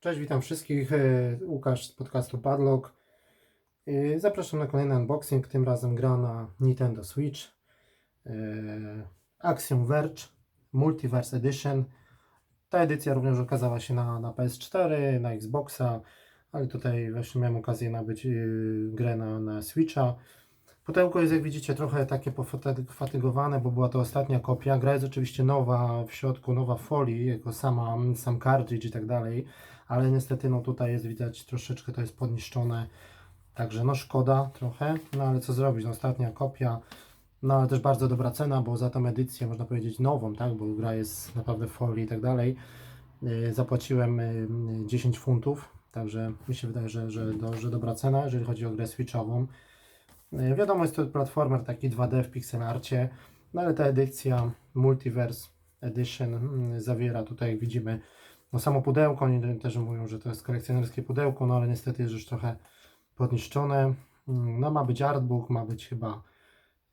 Cześć, witam wszystkich. e, Łukasz z podcastu Padlock. E, Zapraszam na kolejny unboxing. Tym razem gra na Nintendo Switch. E, Axiom Verge Multiverse Edition. Ta edycja również okazała się na, na PS4, na Xboxa, ale tutaj właśnie miałem okazję nabyć grę na, na Switcha. Pudełko jest, jak widzicie, trochę takie pofatygowane, bo była to ostatnia kopia. Gra jest oczywiście nowa w środku, nowa folii, jako sama, sam cartridge i tak dalej, ale niestety no tutaj jest widać troszeczkę to jest podniszczone, także no szkoda trochę, no ale co zrobić, no ostatnia kopia, no ale też bardzo dobra cena, bo za tą edycję można powiedzieć nową, tak, bo gra jest naprawdę w folii i tak dalej, yy, zapłaciłem yy, 10 funtów, także mi się wydaje, że, że, do, że dobra cena, jeżeli chodzi o grę switchową. E, Wiadomo, jest to platformer taki 2D w pixelarcie, no ale ta edycja Multiverse Edition mm, zawiera tutaj, jak widzimy, no samo pudełko. Oni też mówią, że to jest kolekcjonerskie pudełko, no ale niestety jest już trochę podniszczone. Mm, No ma być artbook, ma być chyba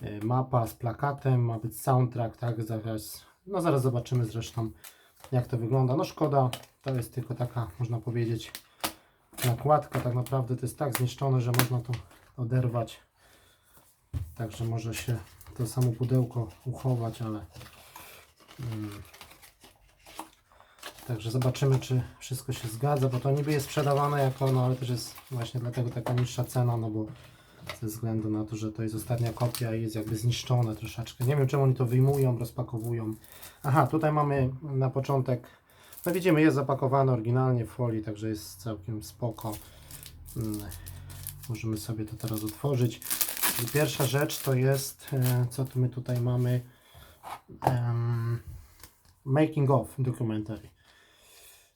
e, mapa z plakatem, ma być soundtrack, tak, zaraz, no zaraz zobaczymy zresztą jak to wygląda. No szkoda, to jest tylko taka, można powiedzieć, nakładka, tak naprawdę to jest tak zniszczone, że można to oderwać. Także może się to samo pudełko uchować, ale mm, także zobaczymy, czy wszystko się zgadza, bo to niby jest sprzedawane jako, no ale też jest właśnie dlatego taka niższa cena, no bo ze względu na to, że to jest ostatnia kopia i jest jakby zniszczone troszeczkę. Nie wiem, czemu oni to wyjmują, rozpakowują. Aha, tutaj mamy na początek, no widzimy, jest zapakowane oryginalnie w folii, także jest całkiem spoko. Mm, Możemy sobie to teraz otworzyć. Pierwsza rzecz to jest, e, co tu my tutaj mamy, em, making of documentary.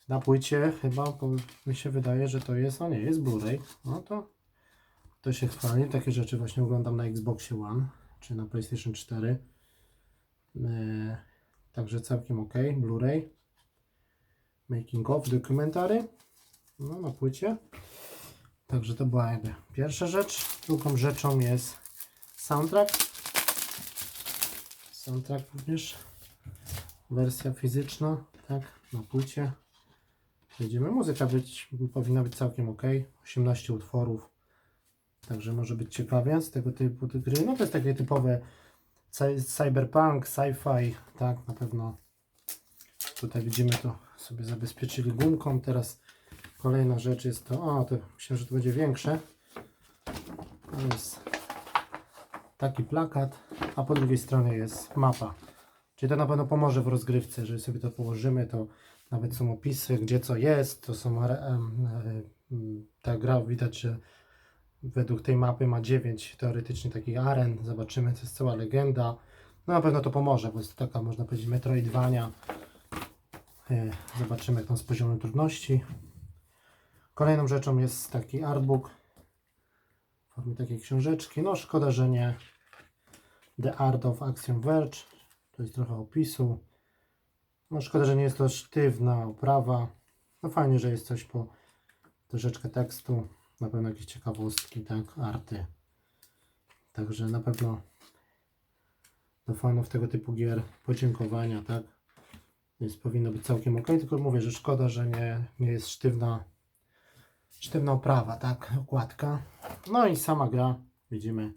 Na płycie chyba, bo mi się wydaje, że to jest, o nie, jest Blu-ray. No to, to się chwali. Takie rzeczy właśnie oglądam na Xboxie One, czy na PlayStation 4. E, także całkiem ok, Blu-ray. Making of documentary. No, na płycie. Także to była jakby pierwsza rzecz. Drugą rzeczą jest soundtrack. Soundtrack również. Wersja fizyczna, tak, na płycie. Będziemy. Muzyka być, powinna być całkiem ok. 18 utworów. Także może być ciekawie z tego typu ty- gry. No to jest takie typowe cy- cyberpunk, sci-fi, tak, na pewno. Tutaj widzimy to sobie zabezpieczyli gumką. Teraz Kolejna rzecz jest to, o, to myślę, że to będzie większe. To jest taki plakat, a po drugiej stronie jest mapa. Czyli to na pewno pomoże w rozgrywce, jeżeli sobie to położymy, to nawet są opisy, gdzie co jest, to są, e, m, ta gra widać, że według tej mapy ma 9 teoretycznie takich aren, zobaczymy, to jest cała legenda. No na pewno to pomoże, bo jest to taka, można powiedzieć, metroidwania. E, Zobaczymy, jak tam z poziomem trudności. Kolejną rzeczą jest taki artbook w formie takiej książeczki. No szkoda, że nie The Art of Action Verge. To jest trochę opisu. No szkoda, że nie jest to sztywna oprawa. No fajnie, że jest coś po troszeczkę tekstu. Na pewno jakieś ciekawostki, tak, arty. Także na pewno do fanów tego typu gier podziękowania, tak. Więc powinno być całkiem ok. Tylko mówię, że szkoda, że nie, nie jest sztywna sztywna oprawa, tak, okładka. No i sama gra, widzimy,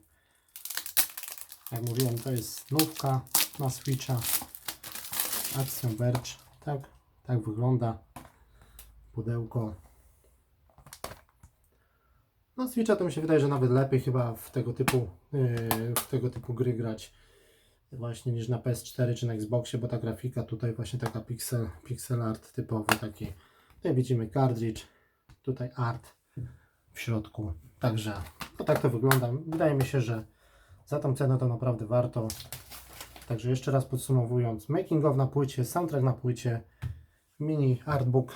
jak mówiłem, to jest nówka na Switcha, Action Verge, tak, tak wygląda pudełko. No Switcha to mi się wydaje, że nawet lepiej chyba w tego typu, yy, w tego typu gry grać właśnie niż na PS4 czy na Xboxie, bo ta grafika tutaj właśnie taka pixel, pixel art typowy taki. Tutaj widzimy cartridge, tutaj art w środku. Także no tak to wygląda. Wydaje mi się, że za tą cenę to naprawdę warto. Także jeszcze raz podsumowując, making of na płycie, soundtrack na płycie, mini artbook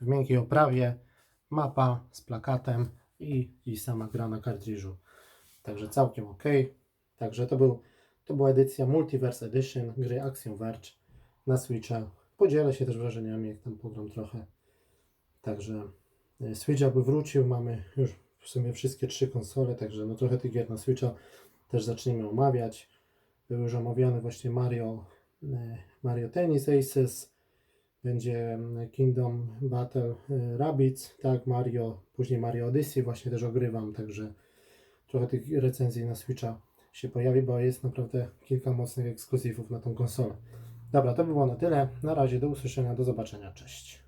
w miękkiej oprawie, mapa z plakatem i, i sama gra na kartridżu. Także całkiem ok. Także to, był, to była edycja Multiverse Edition gry Action Verge na Switcha. Podzielę się też wrażeniami, jak tam pogram trochę. Także Switch jakby wrócił, mamy już w sumie wszystkie trzy konsole, także no trochę tych gier na Switcha też zaczniemy omawiać. Były już omawiane właśnie Mario, e, Mario Tennis Aces, będzie Kingdom Battle y, Rabbids, tak, Mario, później Mario Odyssey właśnie też ogrywam, także trochę tych recenzji na Switcha się pojawi, bo jest naprawdę kilka mocnych ekskluzywów na tą konsolę. Dobra, to by było na tyle. Na razie, do usłyszenia, do zobaczenia, cześć.